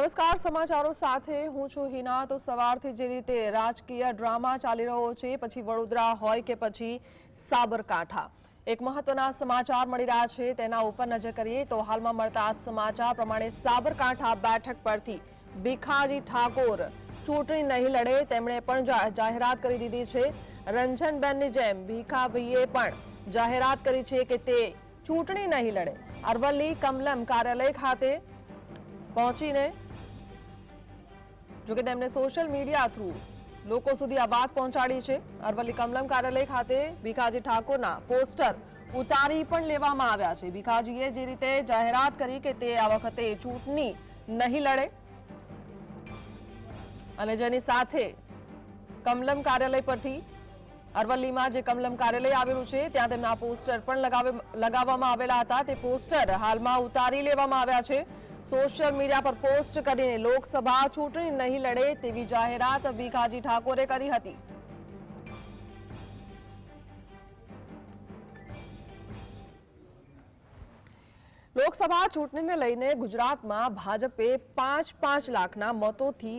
નમસ્કાર, સમાચારો સાથે હું છું હિના. તો સવારથી જે રીતે રાજકીય ડ્રામા ચાલી રહ્યો છે, પછી વડોદરા હોય કે પછી સાબરકાંઠા. એક મહત્વના સમાચાર મળી રહ્યા છે, તેના ઉપર નજર કરીએ તો હાલમાં મળતા સમાચાર પ્રમાણે સાબરકાંઠા બેઠક પરથી ભીખાજી ઠાકોર ચૂંટણી નહીં લડે, તેમણે પણ જાહેરાત કરી દીધી છે. રંજનબેનની જેમ ભીખાભાઈએ પણ જાહેરાત કરી છે કે તે ચૂંટણી નહીં લડે. અરવલ્લી કમલમ કાર્યાલય ખાતે પહોંચીને જોકે તેમણે સોશિયલ મીડિયા થ્રુ લોકો સુધી આ વાત પહોંચાડી છે. અરવલ્લી કમલમ કાર્યાલય ખાતે ભીખાજી ઠાકોરના પોસ્ટર ઉતારી પણ લેવામાં આવ્યા છે. ભીખાજીએ જે રીતે જાહેરાત કરી કે તે આ વખતે ચૂંટણી નહીં લડે અને જેની સાથે કમલમ કાર્યાલય પરથી અરવલ્લીમાં જે કમલમ કાર્યાલય આવેલું છે, ત્યાં તેમના પોસ્ટર પણ લગાવે લગાવવામાં આવેલા હતા. તે પોસ્ટર હાલમાં ઉતારી લેવામાં આવ્યા છે. સોશિયલ મીડિયા પર પોસ્ટ કરીને લોકસભા ચૂંટણી નહીં લડે તેવી જાહેરાત ભીખાજી ઠાકોરે કરી હતી. લોકસભા ચૂંટણીને લઈને ગુજરાતમાં ભાજપે પાંચ પાંચ લાખના મતોથી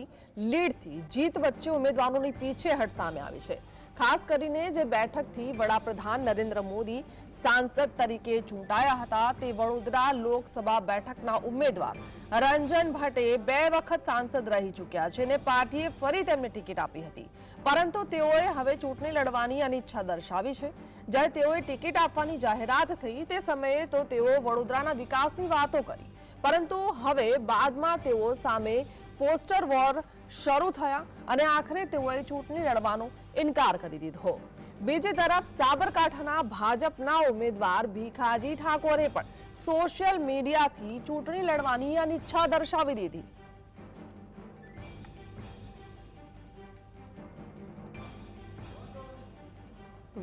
લીડથી જીત વચ્ચે ઉમેદવારોની પીછેહટ સામે આવી છે. ખાસ કરીને જે બેઠકથી વડાપ્રધાન નરેન્દ્ર મોદી સાંસદ તરીકે ચૂંટાયા હતા, તે વડોદરા લોકસભા બેઠકના ઉમેદવાર રંજન ભટ્ટે બે વખત સાંસદ રહી ચૂક્યા છે અને પાર્ટીએ ફરી તેમને ટિકિટ આપી હતી. પરંતુ તેઓએ હવે ચૂંટણી લડવાની અનિચ્છા દર્શાવી છે. જ્યારે તેઓએ ટિકિટ આપવાની જાહેરાત થઈ તે સમયે તો તેઓ વડોદરાના વિકાસની વાતો કરી. પરંતુ હવે બાદમાં તેઓ સામે પોસ્ટર વોર શરૂ થયા અને આખરે તેઓએ ચૂંટણી લડવાનો ઇનકાર કરી દીધો. બીજી તરફ સાબરકાંઠાના ભાજપના ઉમેદવાર ભીખાજી ઠાકોરે પણ સોશિયલ મીડિયાથી ચૂંટણી લડવાની અનિચ્છા દર્શાવી દીધી.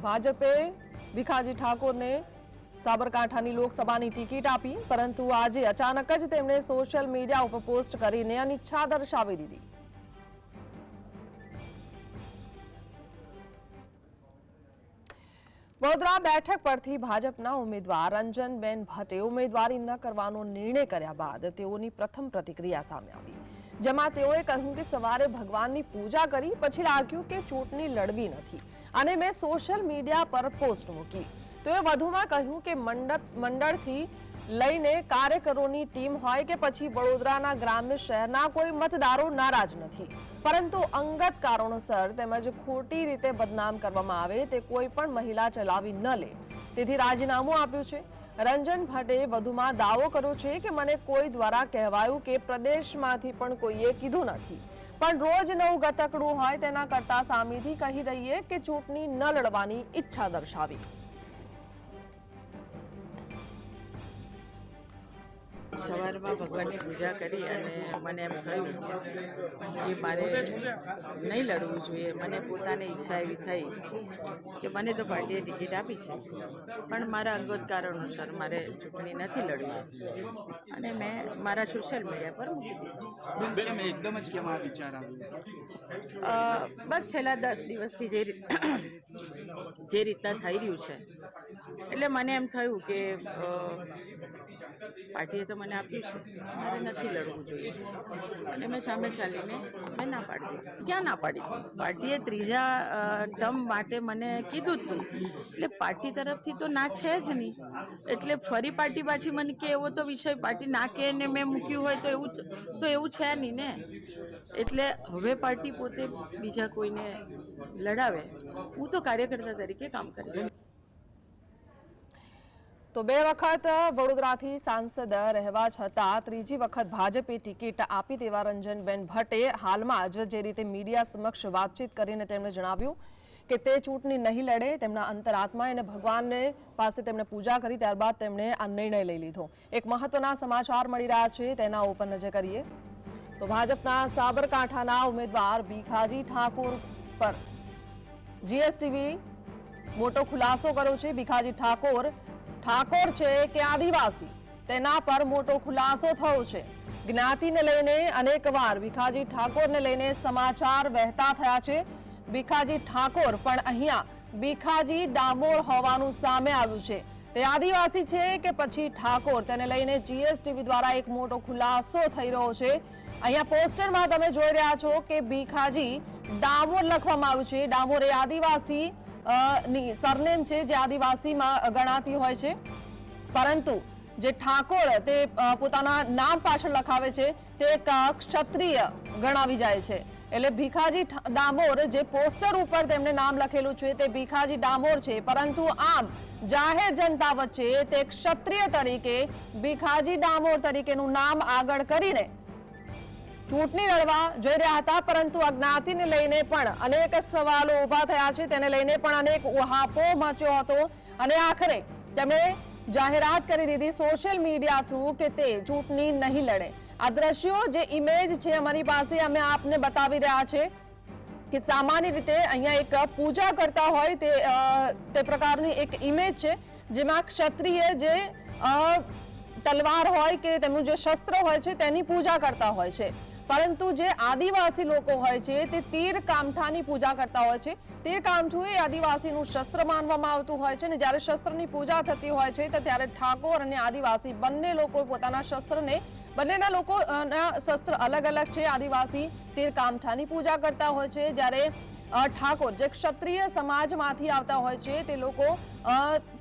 ભાજપે ભીખાજી ઠાકોરને સાબરકાંઠાની લોકસભાની ટિકિટ આપી, પરંતુ આજે અચાનક જ તેમણે સોશિયલ મીડિયા ઉપર પોસ્ટ કરીને અનિચ્છા દર્શાવી દીધી. વડોદરા બેઠક પરથી ભાજપના ઉમેદવાર રંજનબેન ભટ્ટે ઉમેદવારી ન કરવાનો નિર્ણય કર્યા બાદ તેઓની પ્રથમ પ્રતિક્રિયા સામે આવી, જેમાં તેઓએ કહ્યું કે સવારે ભગવાનની પૂજા કરી પછી લાગ્યું કે ચૂંટણી લડવી નથી. અને મેં સોશિયલ મીડિયા પર પોસ્ટ મૂકી. તેઓએ વધુમાં કહ્યું કે મંડપ, મંડળથી લઈને કાર્યકરોની ટીમ હોય કે પછી વડોદરાના ગ્રામ્ય શહેરના કોઈ મતદારો નારાજ નથી. પરંતુ અંગત કારણોસર તેમજ ખોટી રીતે બદનામ કરવામાં આવે તે કોઈ પણ મહિલા ચલાવી ન લે. તેથી રાજીનામું આપ્યું છે. રંજન ભટ્ટે વધુમાં દાવો કર્યો છે કે મને કોઈ દ્વારા કહેવાયું કે પ્રદેશમાંથી પણ કોઈએ કીધું નથી. પણ રોજ નવું ગતકડું હોય તેના કરતા સામેથી કહી દઈએ કે ચૂંટણી ન લડવાની ઈચ્છા દર્શાવી. સવારમાં ભગવાનની પૂજા કરી અને મને એમ થયું કે મારે નહીં લડવું જોઈએ. મને પોતાની ઈચ્છા એવી થઈ કે મને તો પાર્ટીએ ટિકિટ આપી છે. પણ મારા અંગત કારણોસર મારે ચૂંટણી નથી લડવી. અને મેં મારા સોશિયલ મીડિયા પર મૂકી દીધી. એકદમ જ કેમ આ વિચાર આવ્યો? બસ છેલ્લા દસ દિવસથી જે જે રીતના થઈ રહ્યું છે. એટલે મને એમ થયું કે પાર્ટીએ તો મને આપ્યું છે. મારે નથી લડવું જોઈએ. અને મેં સામે ચાલીને મેં ના પાડી. ક્યાં ના પાડી? પાર્ટીએ ત્રીજા ટર્મ માટે મને કીધું હતું એટલે પાર્ટી તરફથી તો ના છે જ નહીં. એટલે ફરી પાર્ટી પાછી મને કે એવો તો વિષય, પાર્ટી ના કે ને મેં મૂક્યું હોય તો એવું તો એવું છે નહીં ને? એટલે હવે પાર્ટી પોતે બીજા કોઈને લડાવે, હું તો કાર્યકર્તા તરીકે કામ કરીશ. તો બે વખત વડોદરાથી સાંસદ રહેવા છતાં ત્રીજી વખત ભાજપે ટિકિટ આપી તેવા રંજનબેન ભટ્ટે હાલમાં જ જે રીતે મીડિયા સમક્ષ વાતચીત કરીને તેમણે જણાવ્યું કે તે ચૂંટણી નહીં લડે, તેમના અંતરાત્મા અને ભગવાનને પાસે તેમણે પૂજા કરી, ત્યારબાદ તેમણે આ નિર્ણય લઈ લીધો. એક મહત્વના સમાચાર મળી રહ્યા છે, તેના ઉપર નજર કરીએ. તો ભાજપના સાબરકાંઠાના ઉમેદવાર ભીખાજી ઠાકોર પર. જીએસટીવી મોટો ખુલાસો કર્યો છે, ભીખાજી ઠાકોર ઠાકોર છે કે આદિવાસી? તેના પર મોટો ખુલાસો થયો છે. જ્ઞાતિને લઈને અનેકવાર ભીખાજી ઠાકોરને લઈને સમાચાર વહેતા થયા છે. ભીખાજી ઠાકોર પણ અહીંયા ભીખાજી ડામોર હોવાનું સામે આવ્યું છે. તે આદિવાસી છે કે પછી ઠાકોર? તેને લઈને જીએસટીવી દ્વારા એક મોટો ખુલાસો થઈ રહ્યો છે. અહીંયા પોસ્ટરમાં તમે જોઈ રહ્યા છો કે ભીખાજી ડામોર લખવામાં આવ્યું છે. ડામોર એ આદિવાસી સરનેમ છે જે આદિવાસીમાં ગણાતી હોય છે. પરંતુ જે ઠાકોર તે પોતાના નામ પાછળ લખાવે છે તે એક ક્ષત્રિય ગણાવી જાય છે. એટલે ભીખાજી ડામોર જે પોસ્ટર ઉપર તેમણે નામ લખેલું છે તે ભીખાજી ડામોર છે. પરંતુ આમ જાહેર જનતા વચ્ચે તે ક્ષત્રિય તરીકે ભીખાજી ડામોર તરીકેનું નામ આગળ કરીને ચૂંટણી લડવા જઈ રહ્યા હતા, પરંતુ અજ્ઞાતિને લઈને પણ અનેક સવાલો ઊભા થયા છે. તેને લઈને પણ અનેક ઉહાપો મચ્યો હતો અને આખરે તેમણે જાહેરાત કરી દીધી સોશિયલ મીડિયા થ્રુ કે તે ચૂંટણી નહીં લડે. આ દ્રશ્યો જે ઇમેજ છે અમારી પાસે અમે આપને બતાવી રહ્યા છે કે સામાન્ય રીતે અહીંયા એક પૂજા કરતા હોય તે તે પ્રકારની એક ઇમેજ છે, જેમાં ક્ષત્રિય જે તલવાર હોય કે તેમનું જે શસ્ત્ર હોય છે તેની પૂજા કરતા હોય છે. પરંતુ જે આદિવાસી લોકો હોય છે, તે તીર કામઠાની પૂજા કરતા હોય છે. તીર કામઠું એ આદિવાસીનું શસ્ત્ર માનવામાં આવતું હોય છે અને જ્યારે શસ્ત્રની પૂજા થતી હોય છે, તો ત્યારે ઠાકોર અને આદિવાસી બંને લોકો પોતાના શસ્ત્રને, બંનેના લોકોના શસ્ત્ર અલગ અલગ છે. આદિવાસી તીર કામઠાની પૂજા કરતા હોય છે. જ્યારે ઠાકોર જે ક્ષત્રિય સમાજમાંથી આવતા હોય છે, તે લોકો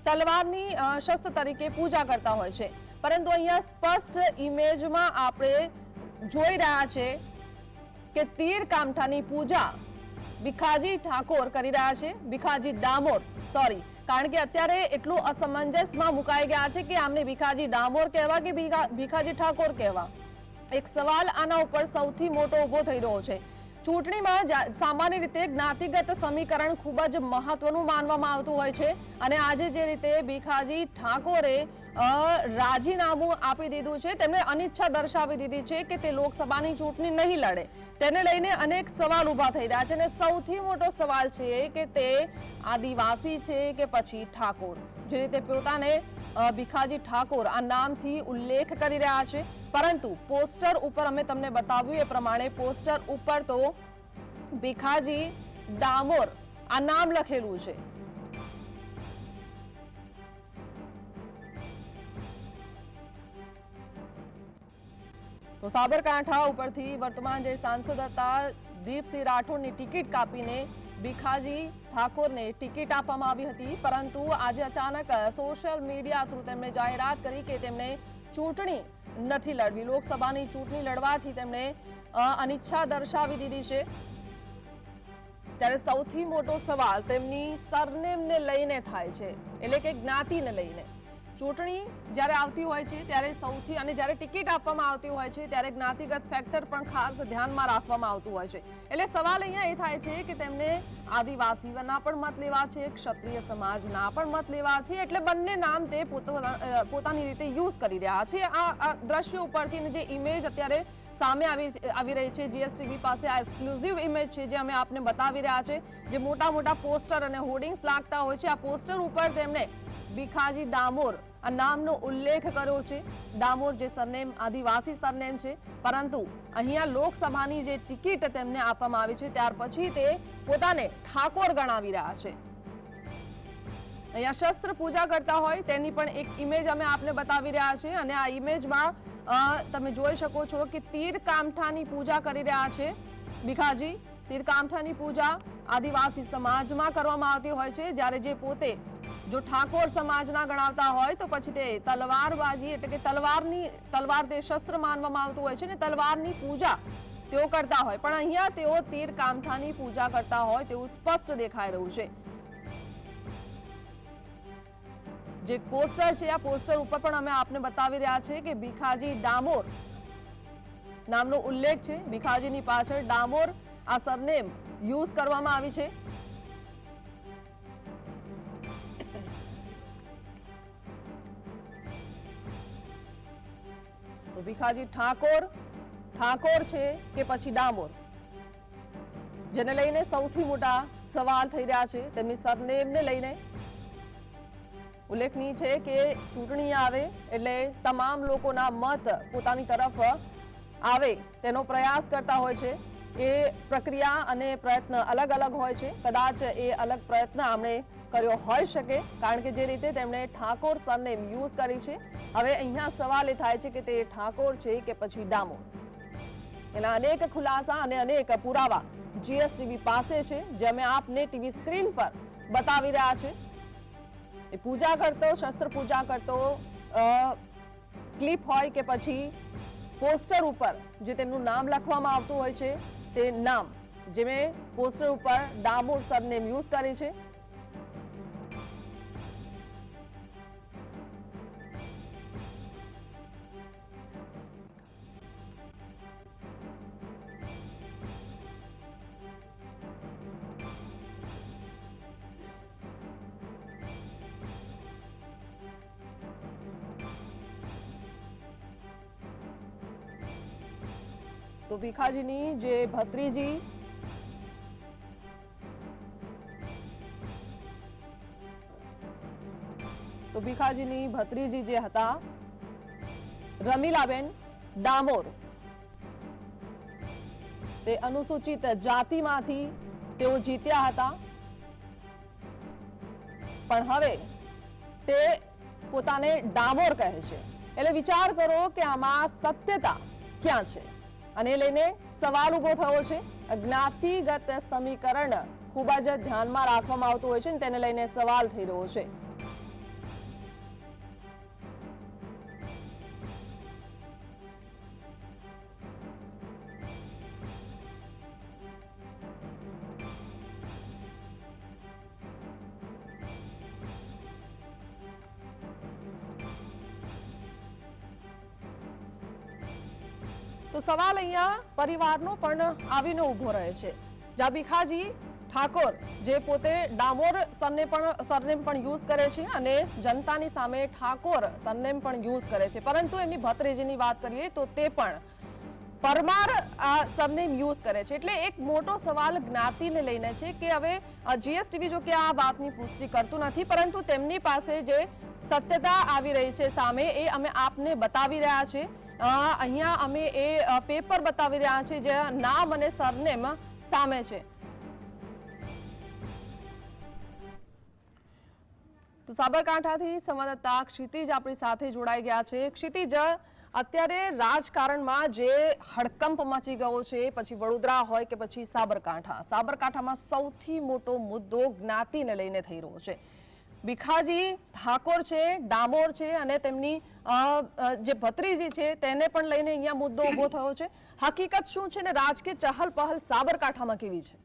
તલવારની શસ્ત્ર તરીકે પૂજા કરતા હોય છે. પરંતુ અહીંયા સ્પષ્ટ ઇમેજમાં આપણે જોઈ રહ્યા છે કે તીર કામઠાની પૂજા ભીખાજી ઠાકોર કરી રહ્યા છે. ભીખાજી ડામોર સોરી કારણ કે અત્યારે એટલું અસમંજસમાં મુકાઈ ગયા છે કે આમને ભીખાજી ડામોર કહેવા કે ભીખા- ભીખાજી ઠાકોર કહેવા? એક સવાલ આના ઉપર સૌથી મોટો ઊભો થઈ રહ્યો છે. ચૂંટણીમાં સામાન્ય રીતે જ્ઞાતિગત સમીકરણ ખૂબ જ મહત્વનું માનવામાં આવતું હોય છે. અને આજે જે રીતે ભીખાજી ઠાકોરે રાજીનામું આપી દીધું છે. તેમણે અનિચ્છા દર્શાવી દીધી છે કે તે લોકસભાની ચૂંટણી નહીં લડે. તેને લઈને અનેક સવાલ ઊભા થઈ રહ્યા છે અને સૌથી મોટો સવાલ છે કે તે આદિવાસી છે કે પછી ઠાકોર? જે રીતે પોતાને ભીખાજી ઠાકોર આ નામથી ઉલ્લેખ કરી રહ્યા છે. પરંતુ પોસ્ટર ઉપર અમે તમને બતાવ્યું એ પ્રમાણે પોસ્ટર ઉપર તો ભીખાજી ડામોર આ નામ લખેલું છે. તો સાબરકાંઠા ઉપરથી વર્તમાન જે સાંસદ હતા, દીપસિંહ રાઠોડની ટિકિટ કાપીને ભીખાજી ઠાકોરને ટિકિટ આપવામાં આવી હતી. પરંતુ આજે અચાનક સોશિયલ મીડિયા થ્રુ તેમણે જાહેરાત કરી કે તેમણે ચૂંટણી નથી લડવી. લોકસભાની ચૂંટણી લડવાથી તેમણે અનિચ્છા દર્શાવી દીધી છે. ત્યારે સૌથી મોટો સવાલ તેમની સરનેમને લઈને થાય છે. એટલે કે જ્ઞાતિને લઈને. ચૂંટણી જ્યારે આવતી હોય છે ત્યારે સૌથી અને જ્યારે ટિકિટ આપવામાં આવતી હોય છે ત્યારે જ્ઞાતિગત ફેક્ટર પણ ખાસ ધ્યાનમાં રાખવામાં આવતું હોય છે. એટલે સવાલ અહીંયા એ થાય છે કે તેમને આદિવાસીના પણ મત લેવા છે, ક્ષત્રિય સમાજના પણ મત લેવા છે, એટલે બંને નામ તે પોતા- પોતાની રીતે યુઝ કરી રહ્યા છે. આ દ્રશ્ય ઉપરથી જે ઇમેજ અત્યારે સામે આવી આવી રહી છે જીએસટીવી પાસે. આ એક્સક્લુઝિવ ઇમેજ છે જે અમે આપને બતાવી રહ્યા છે, જે મોટા મોટા પોસ્ટર અને હોર્ડિંગ્સ લાગતા હોય છે. આ પોસ્ટર ઉપર તેમણે ભીખાજી ડામોર, આ નામનો ઉલ્લેખ કર્યો છે. ડામોર જે સરનેમ, આદિવાસી સરનેમ છે. પરંતુ અહીંયા લોકસભાની જે ટિકિટ તેમને આપવામાં આવી છે, ત્યાર પછી તે પોતાને ઠાકોર ગણાવી રહ્યા છે. અહીંયા શસ્ત્ર પૂજા કરતા હોય તેની પણ એક ઇમેજ અમે આપને બતાવી રહ્યા છે અને આ ઇમેજમાં તમે જોઈ શકો છો કે તીર કામઠાની પૂજા કરી રહ્યા છે. ભીખાજી તીર કામઠાની પૂજા આદિવાસી સમાજમાં કરવામાં આવતી હોય છે. જ્યારે જે પોતે જો ઠાકોર સમાજના ગણાવતા હોય, તો પછી તે તલવારબાજી એટલે કે તલવારની તલવાર તે શસ્ત્ર માનવામાં આવતું હોય છે ને તલવારની પૂજા તેઓ કરતા હોય. પણ અહીંયા તેઓ તીર કામઠાની પૂજા કરતા હોય તેવું સ્પષ્ટ દેખાઈ રહ્યું છે. જે પોસ્ટર છે, આ પોસ્ટર ઉપર પણ અમે આપને બતાવી રહ્યા છે કે ભીખાજી ડામોર નામનો ઉલ્લેખ છે. ભીખાજીની પાછળ ડામોર આ સરનેમ યુઝ કરવામાં આવી છે. ભીખાજી ઠાકોર ઠાકોર છે કે પછી ડામોર? જેને લઈને સૌથી મોટા સવાલ થઈ રહ્યા છે. તેમની સરનેમને લઈને ઉલ્લેખનીય છે કે ચૂંટણી આવે એટલે તમામ લોકોના મત પોતાની તરફ આવે તેનો પ્રયાસ કરતા હોય છે. એ પ્રક્રિયા અને પ્રયત્ન અલગ અલગ હોય છે. કદાચ એ અલગ પ્રયત્ન આમણે કર્યો હોઈ શકે, કારણ કે જે રીતે તેમણે ઠાકોર સરનેમ યુઝ કરી છે. હવે અહીંયા સવાલ એ થાય છે કે તે ઠાકોર છે કે પછી ડામોર એના અનેક ખુલાસા અને અનેક પુરાવા જીએસટીવી પાસે છે, જે અમે આપને ટીવી સ્ક્રીન પર બતાવી રહ્યા છે. એ પૂજા કરતો, શસ્ત્ર પૂજા કરતો ક્લિપ હોય કે પછી પોસ્ટર ઉપર જે તેમનું નામ લખવામાં આવતું હોય છે, તે નામ જે મેં પોસ્ટર ઉપર ડામોર સરનેમ યુઝ કરે છે. તો ભીખાજીની જે ભત્રીજી તો ભીખાજીની ભત્રીજી જે હતા, રમીલાબેન ડામોર, તે અનુસૂચિત જાતિમાંથી તેઓ જીત્યા હતા. પણ હવે તે પોતાને ડામોર કહે છે. એટલે વિચાર કરો કે આમાં સત્યતા ક્યાં છે? અને લઈને સવાલ ઊભો થયો છે. જ્ઞાતિગત સમીકરણ ખૂબ જ ધ્યાનમાં રાખવામાં આવતું હોય છે તેને લઈને સવાલ થઈ રહ્યો છે. તો સવાલ અહીંયા પરિવારનો પણ આવીને ઊભો રહે છે. જાબીખાજી ઠાકોર, જે પોતે ડામોર સરને પણ, સરનેમ પણ યુઝ કરે છે અને જનતાની સામે ઠાકોર સરનેમ પણ યુઝ કરે છે. પરંતુ એમની ભત્રીજીની વાત કરીએ તો તે પણ પરમાર આ સરનેમ યુઝ કરે છે. એટલે એક મોટો સવાલ જ્ઞાતિને લઈને છે કે હવે જીએસટીવી જો કે આ વાતની પુષ્ટિ કરતું નથી, પરંતુ તેમની પાસે જે સત્યતા આવી રહી છે સામે એ અમે આપને બતાવી રહ્યા છે. અહીંયા અમે એ પેપર બતાવી રહ્યા છે જે નામ અને સરનેમ સામે છે. તો સાબરકાંઠાથી સંવાદદાતા ક્ષિતિજ આપણી સાથે જોડાઈ ગયા છે. ક્ષિતિજ અત્યારે રાજકારણમાં જે હડકંપ મચી ગયો છે, પછી વડોદરા હોય કે પછી સાબરકાંઠા, સાબરકાંઠામાં સૌથી મોટો મુદ્દો જ્ઞાતિને લઈને થઈ રહ્યો છે. ભીખાજી ઠાકોર છે, ડામોર છે અને તેમની જે ભત્રીજી છે તેને પણ લઈને અહીંયા મુદ્દો ઊભો થયો છે. હકીકત શું છે ને રાજકીય ચહલ પહલ સાબરકાંઠામાં કેવી છે?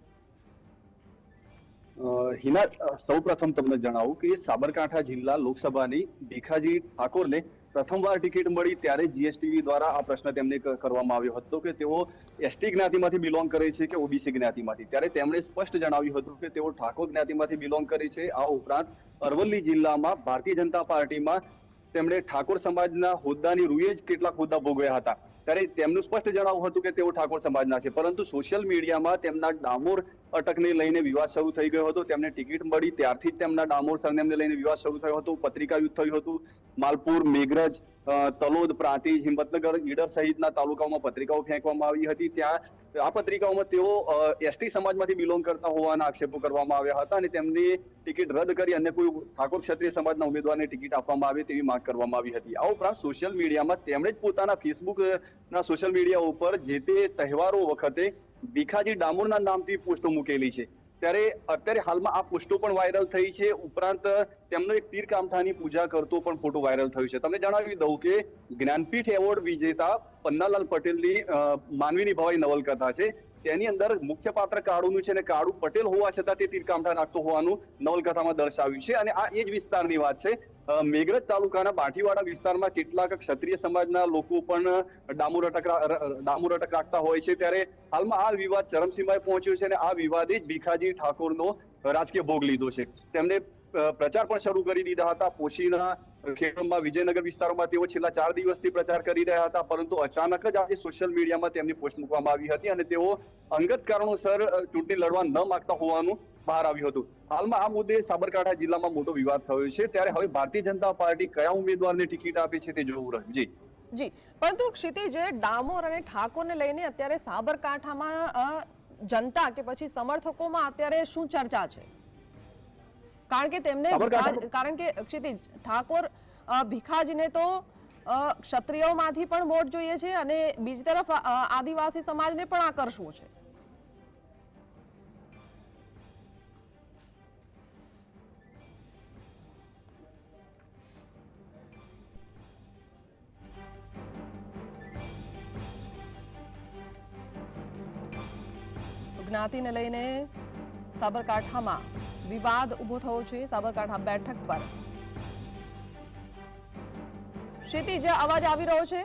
હિના સૌ પ્રથમ તમને જણાવું કે સાબરકાંઠા જિલ્લા લોકસભાની ભીખાજી ઠાકોરને પ્રથમવાર ટિકિટ મળી ત્યારે જીએસટીવી દ્વારા આ પ્રશ્ન તેમને કરવામાં આવ્યો હતો કે તેઓ એસટી જ્ઞાતિમાંથી બિલોંગ કરે છે કે ઓબીસી જ્ઞાતિમાંથી. ત્યારે તેમણે સ્પષ્ટ જણાવ્યું હતું કે તેઓ ઠાકોર જ્ઞાતિમાંથી બિલોંગ કરે છે. આ ઉપરાંત અરવલ્લી જિલ્લામાં ભારતીય જનતા પાર્ટીમાં તેમણે ઠાકોર સમાજના હોદ્દાની રૂએ જ કેટલાક હોદ્દા ભોગવ્યા હતા. ત્યારે તેમનું સ્પષ્ટ જણાવવું હતું કે તેઓ ઠાકોર સમાજના છે. પરંતુ સોશિયલ મીડિયામાં તેમના ડામોર અટકને લઈને વિવાદ શરૂ થઈ ગયો હતો. તેમને ટિકિટ મળી. ત્યારથી જ તેમના ડામોર સરનેમને લઈને વિવાદ શરૂ થયો હતો. પત્રિકા યુદ્ધ થયું હતું. માલપુર, મેઘરજ તલોદ, પ્રાંતિજ, હિંમતનગર, ઈડર સહિતના તાલુકાઓમાં પત્રિકાઓ ફેંકવામાં આવી હતી. ત્યાં આ પત્રિકાઓમાં તેઓ એસટી સમાજમાંથી બિલોંગ કરતા હોવાના આક્ષેપો કરવામાં આવ્યા હતા અને તેમની ટિકિટ રદ કરી અન્ય કોઈ ઠાકોર ક્ષત્રિય સમાજના ઉમેદવારને ટિકિટ આપવામાં આવે તેવી માંગ કરવામાં આવી હતી. આ ઉપરાંત સોશિયલ મીડિયામાં તેમણે જ પોતાના ફેસબુકના સોશિયલ મીડિયા ઉપર જે તે તહેવારો વખતે ભીખાજી ડામોરના નામથી પોસ્ટો મૂકેલી છે. ત્યારે અત્યારે હાલમાં આ પોસ્ટો પણ વાયરલ થઈ છે. ઉપરાંત તેમનો એક તીર કામઠાની પૂજા કરતો પણ ફોટો વાયરલ થયો છે. તમને જણાવી દઉં કે જ્ઞાનપીઠ એવોર્ડ વિજેતા પન્નાલાલ પટેલની માનવીની ભવાઈ નવલકથા છે. તેની અંદર મુખ્ય પાત્ર કાળુનું છે અને કાળુ પટેલ હોવા છતાં તે તીરકામઠા નાખતો હોવાનું નવલકથામાં દર્શાવ્યું છે. અને આ એ જ વિસ્તારની વાત છે. મેઘરજ તાલુકાના બાંઠીવાડા વિસ્તારમાં કેટલાક ક્ષત્રિય સમાજના લોકો પણ ડામોર અટક ડામુર અટક રાખતા હોય છે. ત્યારે હાલમાં આ વિવાદ ચરમસીમાએ પહોંચ્યો છે અને આ વિવાદે જ ભીખાજી ઠાકોરનો રાજકીય ભોગ લીધો છે. તેમણે પ્રચાર પણ શરૂ કરી દીધા હતા. પોશીના ખેડમાં વિજયનગર વિસ્તારોમાં તેઓ છેલ્લા ચાર દિવસથી પ્રચાર કરી રહ્યા હતા, પરંતુ અચાનક જ આજે સોશિયલ મીડિયામાં તેમની પોસ્ટ મૂકવામાં આવી હતી અને તેઓ અંગત કારણોસર ચૂંટણી લડવા ન માગતા હોવાનું બહાર આવ્યું હતું. હાલમાં આ મુદ્દે સાબરકાંઠા જિલ્લામાં મોટો વિવાદ થયો છે. ત્યારે હવે ભારતીય જનતા પાર્ટી કયા ઉમેદવારને ટિકિટ આપે છે તે જોવું રહ્યું. જી. જી. પરંતુ ક્ષિતિજ, ડામોર અને ઠાકોરને લઈને અત્યારે સાબરકાંઠામાં જનતા કે પછી સમર્થકોમાં અત્યારે શું ચર્ચા છે? કારણ કે તેમને કારણ કે ક્ષિતિજ ઠાકોર ભીખાજીને તો ક્ષત્રિયોમાંથી પણ વોટ જોઈએ છે અને બીજી તરફ આદિવાસી સમાજને પણ આકર્ષવું છે. જ્ઞાતિને લઈને સાબરકાંઠામાં વિવાદ ઊભો થયો છે. સાબરકાંઠા બેઠક પર ક્ષિતિજ અવાજ આવી રહ્યો છે?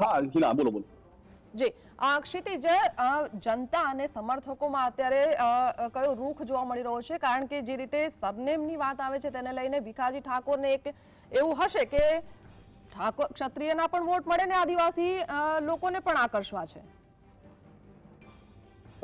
હા બોલો બોલો. જી ક્ષિતિજ જનતા અને સમર્થકોમાં અત્યારે કયો રૂખ જોવા મળી રહ્યો છે? કારણ કે જે રીતે સરનેમની વાત આવે છે તેને લઈને ભીખાજી ઠાકોરને એક એવું હશે કે ઠાકોર ક્ષત્રિયના પણ વોટ મળે ને આદિવાસી લોકોને પણ આકર્ષવા છે.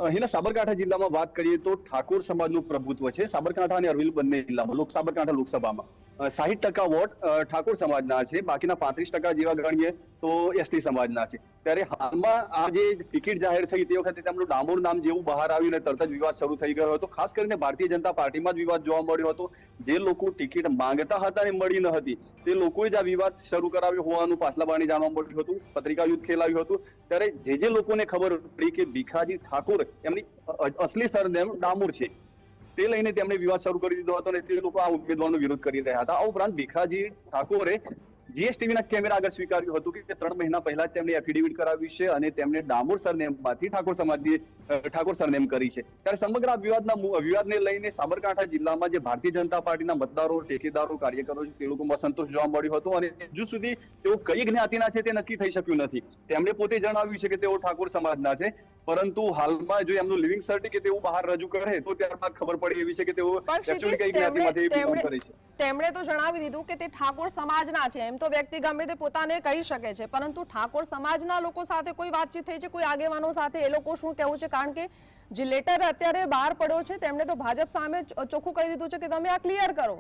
અહીંના સાબરકાંઠા જિલ્લામાં વાત કરીએ તો ઠાકોર સમાજનું પ્રભુત્વ છે. સાબરકાંઠા અને અરવલ્લી બંને જિલ્લામાં સાબરકાંઠા લોકસભામાં. સાહીઠ ટકા વોટ ઠાકોર સમાજના છે. બાકીના પાંત્રીસ ટકા જેવા ગણીએ તો એસટી સમાજના છે. ત્યારે હાલમાં આ જે ટિકિટ જાહેર થઈ તે વખતે તેમનું ડામોર નામ જેવું બહાર આવ્યું અને તરત જ વિવાદ શરૂ થઈ ગયો હતો. ખાસ કરીને ભારતીય જનતા પાર્ટીમાં જ વિવાદ જોવા મળ્યો હતો. જે લોકો ટિકિટ માંગતા હતા ને મળી ન હતી, તે લોકોએ જ આ વિવાદ શરૂ કરાવ્યો હોવાનું પાછલા બારણે જાણવા મળ્યું હતું. પત્રિકા યુદ્ધ ખેલાવ્યું હતું. ત્યારે જે જે લોકોને ખબર પડી કે ભીખાજી ઠાકોર એમની અસલી સરનેમ ડામોર છે. તે લઈને તેમણે વિવાદ શરૂ કરી દીધો હતો અને તે લોકો આ ઉમેદવારનો વિરોધ કરી રહ્યા હતા. આ ઉપરાંત ભીખાજી ઠાકોરે જીએસટીવીના કેમેરા આગળ સ્વીકાર્યું હતું કે ત્રણ મહિના પહેલા તેમણે એફિડેવિટ કરાવી છે અને તેમણે ડામોર સરનેમમાંથી ઠાકોર સમાજની ઠાકોર સરનેમ કરી છે. ત્યારે સમગ્ર આ વિવાદના વિવાદને લઈને સાબરકાંઠા જિલ્લામાં જે ભારતીય જનતા પાર્ટીના મતદારો ટેકેદારો કાર્યકરો છે તે લોકોમાં સંતોષ જોવા મળ્યો હતો અને હજુ સુધી તેઓ કઈ જ્ઞાતિના છે તે નક્કી થઈ શક્યું નથી. તેમણે પોતે જણાવ્યું છે કે તેઓ ઠાકોર સમાજના છે પરંતુ હાલમાં જો એમનું લિવિંગ સર્ટિફિકેટ તેઓ બહાર રજૂ કરે તો ત્યારબાદ ખબર પડે એવી છે કે તેઓ પણ કઈ જ્ઞાતિમાંથી કરે છે. તેમણે તો જણાવી દીધું કે તે ઠાકોર સમાજના છે. એમ તો વ્યક્તિ ગમે તે પોતાને કહી શકે છે, પરંતુ ઠાકોર સમાજના લોકો સાથે કોઈ વાતચીત થઈ છે, કોઈ આગેવાનો સાથે એ લોકો શું કહેવું છે? કારણ કે જે લેટર અત્યારે બહાર પડ્યો છે, તેમણે તો ભાજપ સામે ચોખ્ખું કહી દીધું છે કે તમે આ ક્લિયર કરો.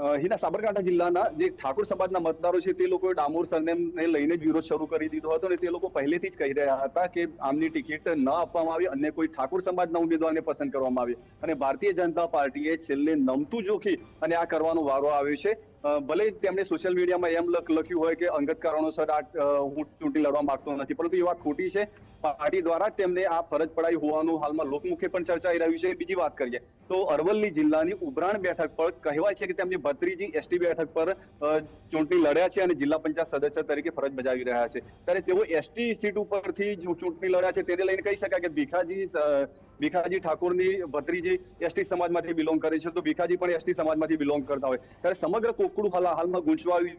હિના સાબરકાંઠા જિલ્લાના જે ઠાકોર સમાજના મતદારો છે, તે લોકોએ ડામોર સરનેમને લઈને જ વિરોધ શરૂ કરી દીધો હતો અને તે લોકો પહેલેથી જ કહી રહ્યા હતા કે આમની ટિકિટ ન આપવામાં આવી, અન્ય કોઈ ઠાકોર સમાજના ઉમેદવારને પસંદ કરવામાં આવે. અને ભારતીય જનતા પાર્ટીએ છેલ્લે નમતું જોખી અને આ કરવાનો વારો આવ્યો છે. ભલે તેમણે સોશિયલ મીડિયામાં એમ લખ- લખ્યું હોય કે અંગત કારણોસર આ હું ચૂંટણી લડવા માંગતો નથી, પરંતુ એ વાત ખોટી છે. પાર્ટી દ્વારા તેમને આ ફરજ પડાઈ હોવાનું હાલમાં લોકમુખે પણ ચર્ચાઈ રહ્યું છે. બીજી વાત કરીએ તો અરવલ્લી જિલ્લાની ઉભરાણ બેઠક પર કહેવાય છે કે તેમની ભત્રીજી એસટી બેઠક પર ચૂંટણી લડ્યા છે અને જિલ્લા પંચાયત સદસ્ય તરીકે ફરજ બજાવી રહ્યા છે. ત્યારે તેઓ એસટી સીટ ઉપરથી ચૂંટણી લડ્યા છે. તેને લઈને કહી શકાય કે ભીખાજી ભીખાજી ઠાકોરની ભત્રીજી એસટી સમાજમાંથી બિલોંગ કરે છે. તો ભીખાજી પણ એસટી સમાજમાંથી બિલોંગ કરતા હોય. ત્યારે સમગ્ર કોકડું હાલ હાલમાં ગુંચવાયું.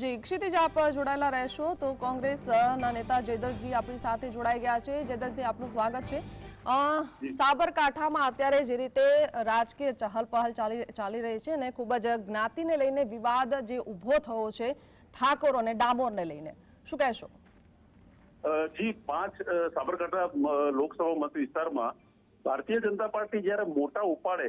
જી ક્ષિતિજ આપ જોડાયેલા રહેશો તો કોંગ્રેસના નેતા જયદલજી આપણી સાથે જોડાઈ ગયા છે. જયદલજી આપનું સ્વાગત છે. સાબરકાંઠામાં અત્યારે જે રીતે રાજકીય ચહલ પહલ ચાલી ચાલી રહી છે અને ખૂબ જ જ્ઞાતિને લઈને વિવાદ જે ઊભો થયો છે ઠાકોર અને ડામોરને લઈને. શું કહેશો? જી, પાંચ સાબરકાંઠા લોકસભા મત વિસ્તારમાં ભારતીય જનતા પાર્ટી જ્યારે મોટા ઉપાડે,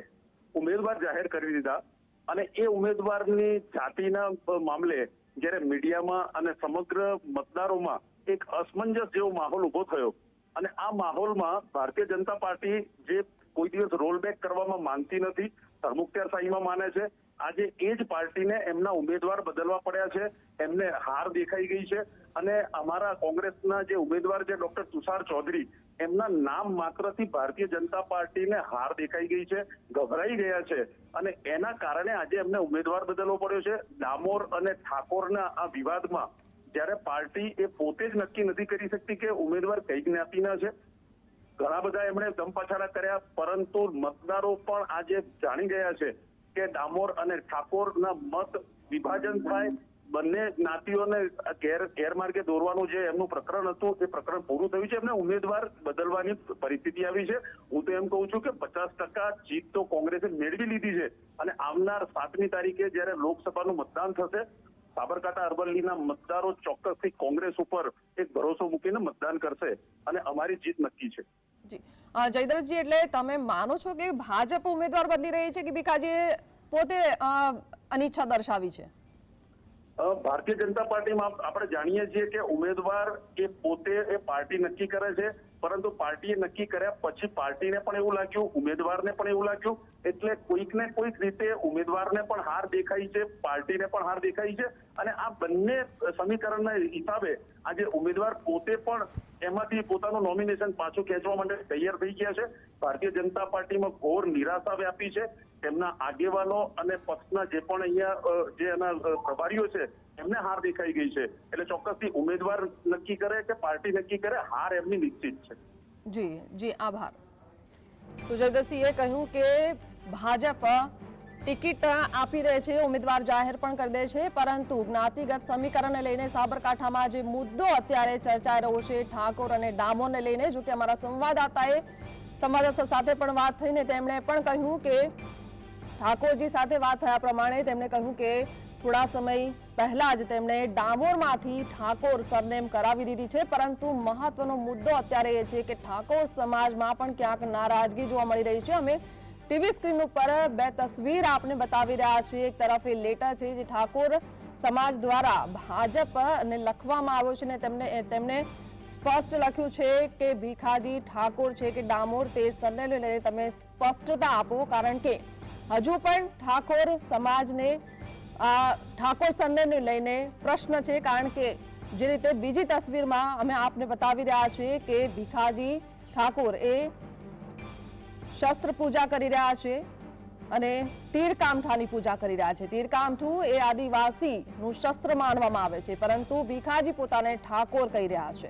ઉમેદવાર જાહેર કરી દીધા અને એ ઉમેદવારની જાતિના મામલે જ્યારે મીડિયામાં અને સમગ્ર મતદારોમાં એક અસમંજસ જેવો માહોલ ઊભો થયો અને આ માહોલમાં ભારતીય જનતા પાર્ટી જે કોઈ દિવસ રોલબેક કરવામાં માનતી નથી ધર્મુખ્તારશાહીમાં માને છે આજે એ જ પાર્ટીને એમના ઉમેદવાર બદલવા પડ્યા છે, એમને હાર દેખાઈ ગઈ છે અને અમારા કોંગ્રેસના જે ઉમેદવાર છે ડોક્ટર તુષાર ચૌધરી, એમના નામ માત્રથી ભારતીય જનતા પાર્ટીને હાર દેખાઈ ગઈ છે, ગભરાઈ ગયા છે અને એના કારણે આજે એમને ઉમેદવાર બદલવો પડ્યો છે. ડામોર અને ઠાકોરના આ વિવાદમાં જ્યારે પાર્ટી એ પોતે જ નક્કી નથી કરી શકતી કે ઉમેદવાર કઈ જ્ઞાતિના છે. ઘણા બધા એમણે દમપાછાડા કર્યા, પરંતુ મતદારો પણ આજે જાણી ગયા છે કે ડામોર અને ઠાકોરના મત વિભાજન થાય, બંને જ્ઞાતિઓને ગેર, ગેરમાર્ગે દોરવાનું જે એમનું પ્રકરણ હતું, એ પ્રકરણ પૂરું થયું છે. એમને ઉમેદવાર બદલવાની પરિસ્થિતિ આવી છે. હું તો એમ કહું છું કે પચાસ ટકા જીત તો કોંગ્રેસે મેળવી લીધી છે અને આવનાર સાતમી તારીખે જ્યારે લોકસભાનું મતદાન થશે, સાબરકાંઠા અરવલ્લીના મતદારો ચોક્કસથી કોંગ્રેસ ઉપર એક ભરોસો મૂકીને મતદાન કરશે અને અમારી જીત નક્કી છે. જયદ્રથજી, એટલે તમે માનો છો કે ભાજપ ઉમેદવાર બદલી રહી છે કે ભીખાજી પોતે અનિચ્છા દર્શાવી છે? ભારતીય જનતા પાર્ટીમાં આપ- આપણે જાણીએ છીએ કે ઉમેદવાર એ પોતે એ પાર્ટી નક્કી કરે છે. પરંતુ પાર્ટીએ નક્કી કર્યા પછી પાર્ટીને પણ એવું લાગ્યું, ઉમેદવારને પણ એવું લાગ્યું. એટલે કોઈક ને કોઈક રીતે ઉમેદવારને પણ હાર દેખાઈ છે, પાર્ટીને પણ હાર દેખાઈ છે. અને આ બંને સમીકરણના હિસાબે આજે ઉમેદવાર પોતે પણ એમાંથી પોતાનું નોમિનેશન પાછું ખેંચવા માટે તૈયાર થઈ ગયા છે. ભારતીય જનતા પાર્ટીમાં ઘોર નિરાશા વ્યાપી છે. તેમના આગેવાનો અને પક્ષના જે પણ અહીંયા જે એના પ્રભારીઓ છે એમને હાર દેખાઈ ગઈ છે. એટલે ચોક્કસથી ઉમેદવાર નક્કી કરે કે પાર્ટી નક્કી કરે, હાર એમની નિશ્ચિત છે. જી જી, આભાર. સુજયદસિંહે કહ્યું કે ભાજપ ટિકિટ આપી દે છે, ઉમેદવાર જાહેર પણ કરી દે છે, પરંતુ જ્ઞાતિગત સમીકરણને લઈને સાબરકાંઠામાં જે મુદ્દો અત્યારે ચર્ચાઈ રહ્યો છે, ઠાકોર અને ડામોરને લઈને જો કે અમારા સંવાદદાતાએ સંવાદદાતા સાથે પણ વાત થઈને તેમણે પણ કહ્યું કે ઠાકોરજી સાથે વાત થયા પ્રમાણે તેમણે કહ્યું કે થોડા સમય પહેલા જ તેમણે ડામોરમાંથી ઠાકોર સરનેમ કરાવી દીધી છે, પરંતુ મહત્વનો મુદ્દો અત્યારે એ છે કે ઠાકોર સમાજમાં પણ ક્યાંક નારાજગી જોવા મળી રહી છે. અમે ટીવી સ્ક્રીન ઉપર બે તસવીર આપને બતાવી રહ્યા છીએ. એક તરફ એ લેટર છે જે ઠાકોર સમાજ દ્વારા ભાજપને લખવામાં આવ્યો છે ને તેમને તેમણે સ્પષ્ટ લખ્યું છે કે ભીખાજી ઠાકોર છે કે ડામોર તે સરનેમને લઈને તમે સ્પષ્ટતા આપો, કારણ કે હજુ પણ ઠાકોર સમાજને આ ઠાકોર સરનેમને લઈને પ્રશ્ન છે, કારણ કે જે રીતે બીજી તસવીરમાં અમે આપને બતાવી રહ્યા છીએ કે ભીખાજી ઠાકોર એ શસ્ત્ર પૂજા કરી રહ્યા છે અને તીરકામઠાની પૂજા કરી રહ્યા છે. તીરકામઠું એ આદિવાસીનું શસ્ત્ર માનવામાં આવે છે, પરંતુ ભીખાજી પોતાને ઠાકોર કહી રહ્યા છે.